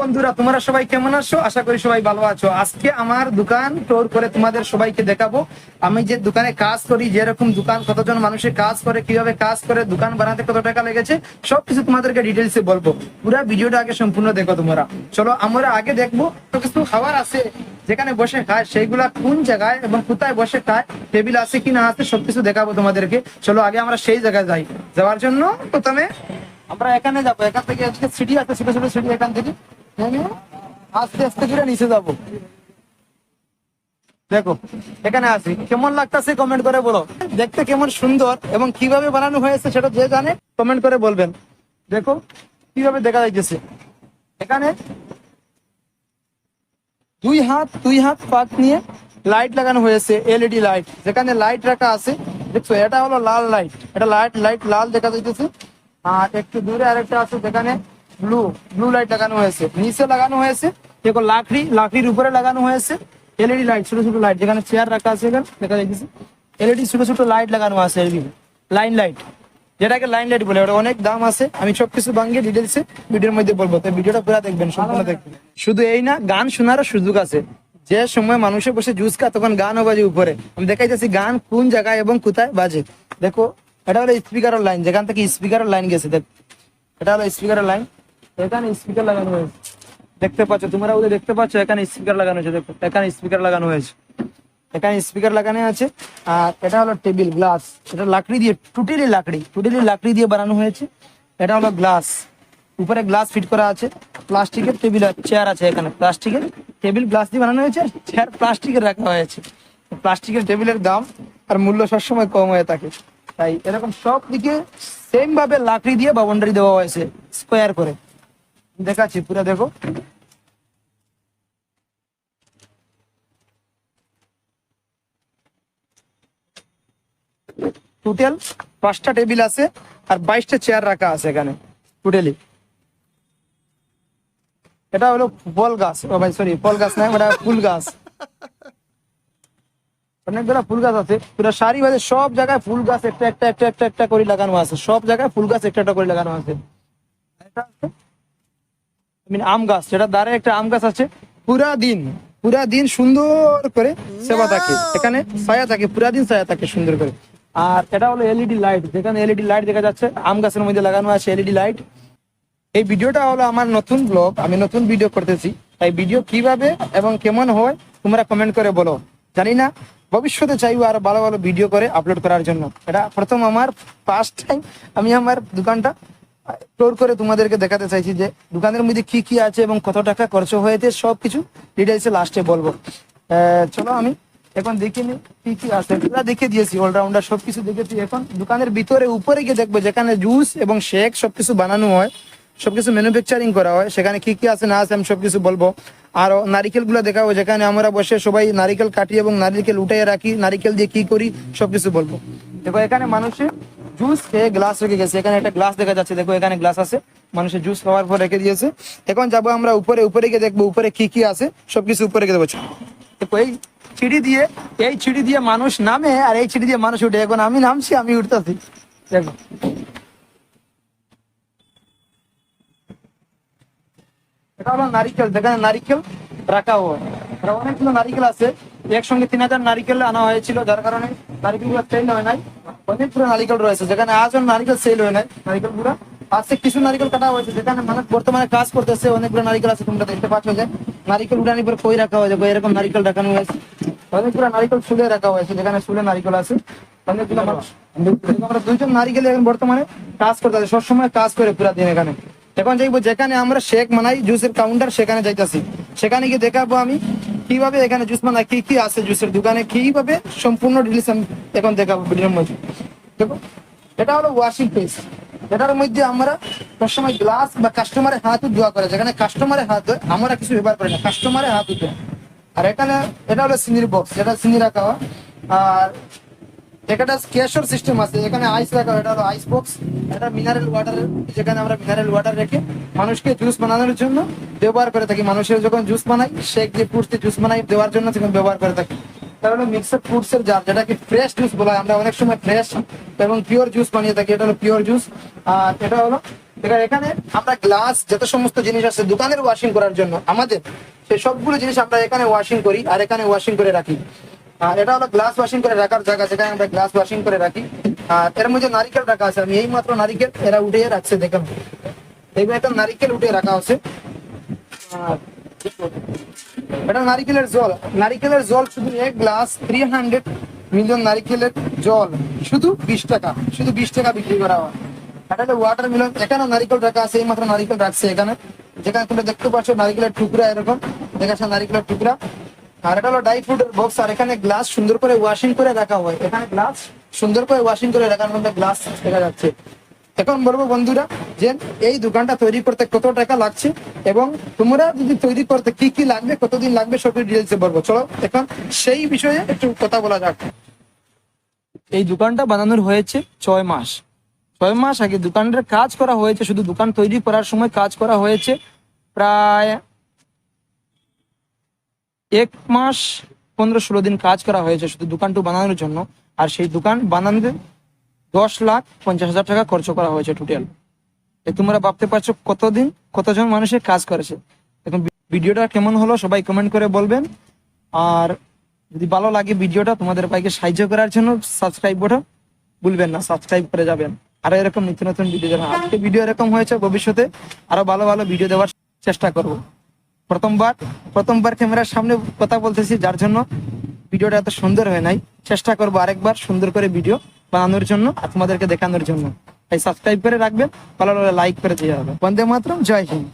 বন্ধুরা, তোমরা সবাই কেমন আছো? আশা করি সবাই ভালো আছো। আজকে আমার দোকান টোর করে তোমাদের সবাইকে দেখাবো। আমি যে দোকানে কাজ করি, যেরকম দোকান, কতজন মানুষের কাজ করে, কীভাবে কাজ করে, দোকান বানাতে কত টাকা লেগেছে, সবকিছু তোমাদেরকে ডিটেলসে বলব। পুরো ভিডিওটা আগে সম্পূর্ণ দেখো তোমরা। চলো, আমরা আগে দেখব কিছু খাবার আছে যেখানে বসে খায়, সেইগুলা কোন জায়গায় এবং কোথায় বসে খায় টেবিল আছে কি না আছে সবকিছু দেখাবো তোমাদেরকে। চলো, আগে আমরা সেই জায়গায় যাই। যাওয়ার জন্য প্রথমে আমরা এখানে যাব। এখান থেকে সিঁড়ি আছে, ছোট ছোট সিঁড়ি এখান থেকে। আস্তে আস্তে করে নিচে যাব। দেখো, এখানে আসি কেমন লাগতেছে কমেন্ট করে বলো। দেখতে কেমন সুন্দর এবং কীভাবে বানানো হয়েছে সেটা যে জানে কমেন্ট করে বলবেন। দেখো, কীভাবে দেখা যাইতেছে। এখানে দুই হাত দুই হাত পাত নিয়ে লাইট লাগানো হয়েছে এলইডি লাইট যেখানে লাইট রাখা আছে, দেখছ, এটা হলো লাল লাইট এটা লাইট লাইট লাল দেখা যাইতেছে। আর একটু দূরে আরেকটা আছে, যেখানে ব্লু ব্লু লাইট লাগানো হয়েছে। নিচে লাগানো হয়েছে দেখো লাকড়ি, লাকড়ির উপরে লাগানো হয়েছে। এলইডি লাইট ছোট ছোট লাইট যেখানে চেয়ার রাখা আছে এখানে, দেখা যাইতেছে এলইডি ছোট ছোট লাইট লাগানো আছে লাইন লাইট যেটাকে লাইন লাইট বলে, ওটা অনেক দাম আছে। আমি সবকিছু ভাঙ্গিয়ে ডিটেলসে ভিডিওর মধ্যে বলব। তো ভিডিওটা পুরো দেখবেন, সম্পূর্ণ দেখবেন। শুধু এই না, গান শোনারও সুযোগ আছে। যে সময় মানুষে বসে জুস খা তখন গানও বাজে উপরে। আমি দেখাইতেছি গান কোন জায়গায় এবং কোথায় বাজে। দেখো, এটা হলো স্পিকারের লাইন যেখান থেকে স্পিকারের লাইন গেছে, দেখ। এটা হলো স্পিকারের লাইন এখানে স্পিকার লাগানো হয়েছে। দেখতে পাচ্ছ, তোমরা ওদের দেখতে পাচ্ছ, এখানে স্পিকার লাগানো হয়েছে, দেখো, এখানে স্পিকার লাগানো হয়েছে। এখানে স্পিকার লাগানো আছে, আর এটা হলো টেবিল গ্লাস এটা লাকড়ি দিয়ে, টুটেলি লাকড়ি টুটেলি লাকড়ি দিয়ে বানানো হয়েছে। এটা হলো গ্লাস উপরে গ্লাস ফিট করা আছে। প্লাস্টিকের টেবিল চেয়ার আছে এখানে। প্লাস্টিকের টেবিল গ্লাস দিয়ে বানানো হয়েছে চেয়ার প্লাস্টিকের রাখা হয়েছে। প্লাস্টিকের টেবিলের দাম আর মূল্য সবসময় কম হয়ে থাকে। তাই এরকম সব দিকে সেম ভাবে লাকড়ি দিয়ে বাউন্ডারি দেওয়া হয়েছে স্কোয়ার করে। দেখাচ্ছি, পুরো দেখো। টোটাল পাঁচটা টেবিল আছে আর বাইশটা চেয়ার রাখা আছে এখানে টোটালি এটা হলো ফল গাছ ভাই সরি ফল গাছ না, ওটা ফুল গাছ। অনেকগুলো ফুল গাছ আছে, পুরো সারি বাজে সব জায়গায় ফুল গাছ একটা একটা একটা একটা একটা করে লাগানো আছে, সব জায়গায় ফুল গাছ একটা একটা করে লাগানো আছে। এটা mean, আম গাছ সেটা দ্বারে একটা আম গাছ আছে পুরা দিন পুরা দিন সুন্দর করে সেবা থাকে। এখানে ছায়া থাকে পুরা দিন ছায়া থাকে সুন্দর করে। আর এটা হলো এলইডি লাইট যেখানে এলইডি লাইট দেখা যাচ্ছে আম গাছের মধ্যে লাগানো আছে এলইডি লাইট। এই ভিডিওটা হলো আমার নতুন ব্লগ আমি নতুন ভিডিও করতেছি। তাই ভিডিও কীভাবে এবং কেমন হয় তোমরা কমেন্ট করে বলো। জানি না ভবিষ্যতে চাইব আরও ভালো ভালো ভিডিও করে আপলোড করার জন্য। এটা প্রথম আমার ফার্স্ট টাইম আমি আমার দোকানটা টোর করে তোমাদেরকে দেখাতে চাইছি যে দোকানের মধ্যে কি কি আছে এবং কত টাকা খরচ হয়েছে, সবকিছু ডিটেলসে লাস্টে বলব। চলো আমি এখন দেখে নি কি কি আছে। দেখে দিয়েছি অলরাউন্ডার সবকিছু দেখেছি। এখন দোকানের ভিতরে, উপরে গিয়ে দেখব যেখানে জুস এবং শেক সবকিছু বানানো হয়, সবকিছু ম্যানুফ্যাকচারিং করা হয়, সেখানে কি কি আছে না আছে আমি সবকিছু বলব। আর নারিকেলগুলো দেখাবো, যেখানে আমরা বসে সবাই নারিকেল কাটি এবং নারিকেল উঠাই রাখি, নারিকেল দিয়ে কি করি সবকিছু বলব। দেখো এখানে মানুষের জুস খেয়ে গ্লাস রেখে গেছে। এখানে একটা গ্লাস দেখা যাচ্ছে, দেখো এখানে গ্লাস আছে। মানুষের জুস খাওয়ার পর রেখে দিয়েছে। এখন যাব আমরা উপরে উপরে গিয়ে দেখব উপরে কি কি আছে। সবকিছু উপরে গিয়ে দেবো দেখো এই সিঁড়ি দিয়ে, এই সিঁড়ি দিয়ে মানুষ নামে আর এই সিঁড়ি দিয়ে মানুষ উঠে। এখন আমি নামছি, আমি উঠতেছি। দেখো। নারিকেল যেখানে নারিকেল রাখা হয় অনেকগুলো নারিকেল আছে। একসঙ্গে তিন হাজার নারিকেল আনা হয়েছিল, যার কারণে নারিকেলগুলো সেল হয় নাই। অনেকগুলো নারিকেল রয়েছে যেখানে আজও নারিকেল সেল হয় নারিকেলগুলো আজকে কিছু নারিকেল কাটা হয়েছে যেখানে মানুষ বর্তমানে কাজ করতেছে অনেকগুলো নারিকেল আছে তোমরা দেখতে পাচ্ছ যে। নারিকেল উঠানোর পর কই রাখা হয়েছে এরকম নারিকেল রাখানো হয়েছে। অনেকগুলো নারিকেল শুলে রাখা হয়েছে যেখানে শুলে নারিকেল আছে। অনেকগুলো মানুষ আমরা দুইজন নারিকেল এখন বর্তমানে কাজ করতেছে সবসময় কাজ করে পুরা দিন এখানে। এখন যাইবো যেখানে আমরা শেক মানাই জুসের কাউন্টার সেখানে যাইতাছি। সেখানে গিয়ে দেখাবো আমি কীভাবে এখানে জুস মানে কি কি আছে জুসের দোকানে, কীভাবে সম্পূর্ণ ডিটেলস আমি এখন দেখাবো ভিডিওর মধ্যে। দেখো, এটা হলো ওয়াশিং পেস এটার মধ্যে আমরা সবসময় গ্লাস বা কাস্টমারের হাত ধোয়া করে যেখানে কাস্টমারের হাত ধোয় আমরা কিছু ব্যবহার করি না। কাস্টমারের হাত ধোয়া আর এখানে, এটা হলো সিনির বক্স এটা সিনি রাখা আর একটা ক্যাশর সিস্টেম আছে, এখানে আইস রাখা, এটা হলো আইস বক্স এটা মিনারেল ওয়াটার যেখানে আমরা মিনারেল ওয়াটার রেখে মানুষকে জুস বানানোর জন্য ব্যবহার করে থাকি। মানুষের যখন জুস বানাই শেক দিয়ে ফ্রুটস জুস বানাই দেওয়ার জন্য তখন ব্যবহার করে থাকি। তার হলো মিক্সার ফ্রুটস এর জার যেটাকে ফ্রেশ জুস বলা হয়। আমরা অনেক সময় ফ্রেশ এবং পিওর জুস বানিয়ে থাকি, এটা হলো পিওর জুস আর এটা হলো এখানে আমরা গ্লাস যত সমস্ত জিনিস আছে, দোকানের ওয়াশিং করার জন্য আমাদের সেই সবগুলো জিনিস আমরা এখানে ওয়াশিং করি আর এখানে ওয়াশিং করে রাখি। এটা হলো গ্লাস ওয়াশিং করে রাখার জায়গা, যেখানে আমরা গ্লাস ওয়াশিং করে রাখি। আর এর মধ্যে নারিকেল রাখা আছে। আমি এই মাত্র নারিকেল এরা উঠে রাখছে, দেখেন। দেখবেন একটা নারিকেল উঠে রাখা আছে। এটা নারিকেলের জল। নারিকেলের জল শুধু এক গ্লাস থ্রি হান্ড্রেড মিলিয়ন নারিকেলের জল। শুধু বিশ টাকা। শুধু বিশ টাকা বিক্রি করা হয়। এটা হলো ওয়াটার মিলন এখানে নারিকেল রাখা আছে এই মাত্র নারিকেল রাখছে এখানে। যেখানে তুমি দেখতে পাচ্ছ, নারিকেলের টুকরা এরকম। দেখাচ্ছে নারিকেলের টুকরা। আর এটা হলো ড্রাই ফ্রুটের বক্স আর এখানে গ্লাস সুন্দর করে ওয়াশিং করে রাখা হয়। এখানে গ্লাস সুন্দর করে ওয়াশিং করে রাখার মধ্যে গ্লাস দেখা যাচ্ছে। এখন বলব বন্ধুরা, যে এই দোকানটা তৈরি করতে কত টাকা লাগছে এবং তোমরা যদি তৈরি করতে কি কি লাগবে, কতদিন লাগবে সব ডিটেলসে বলব। চলো, এখন সেই বিষয়ে একটু কথা বলা যাক। এই দোকানটা বানানোর হয়েছে ছয় মাস। ছয় মাস আগে দোকানটার কাজ করা হয়েছে, শুধু দোকান তৈরি করার সময় কাজ করা হয়েছে। প্রায় এক মাস পনেরো ষোলো দিন কাজ করা হয়েছে শুধু দোকানটা বানানোর জন্য। আর সেই দোকান বানানোতে দশ লাখ পঞ্চাশ হাজার টাকা খরচ করা হয়েছে টোটাল তোমরা ভাবতে পারছ কতদিন, কতজন মানুষের কাজ করেছে? এখন ভিডিওটা কেমন হলো সবাই কমেন্ট করে বলবেন। আর যদি ভালো লাগে ভিডিওটা, তোমাদের ভাইকে সাহায্য করার জন্য সাবস্ক্রাইব বটন ভুলবেন না সাবস্ক্রাইব করে যাবেন। আরও এরকম নিত্য নতুন ভিডিও দেবেন আজকে ভিডিও এরকম হয়েছে, ভবিষ্যতে আরও ভালো ভালো ভিডিও দেওয়ার চেষ্টা করব। প্রথমবার প্রথমবার ক্যামেরার সামনে কথা বলতেছি, যার জন্য ভিডিওটা এত সুন্দর হয় নাই। চেষ্টা করব আরেকবার সুন্দর করে ভিডিও বানানোর জন্য তোমাদেরকে দেখানোর জন্য। তাই সাবস্ক্রাইব করে রাখবেন, ভালো লাইক করে দিয়ে হবে বন্দে মাত্রম, জয় হিন্দ।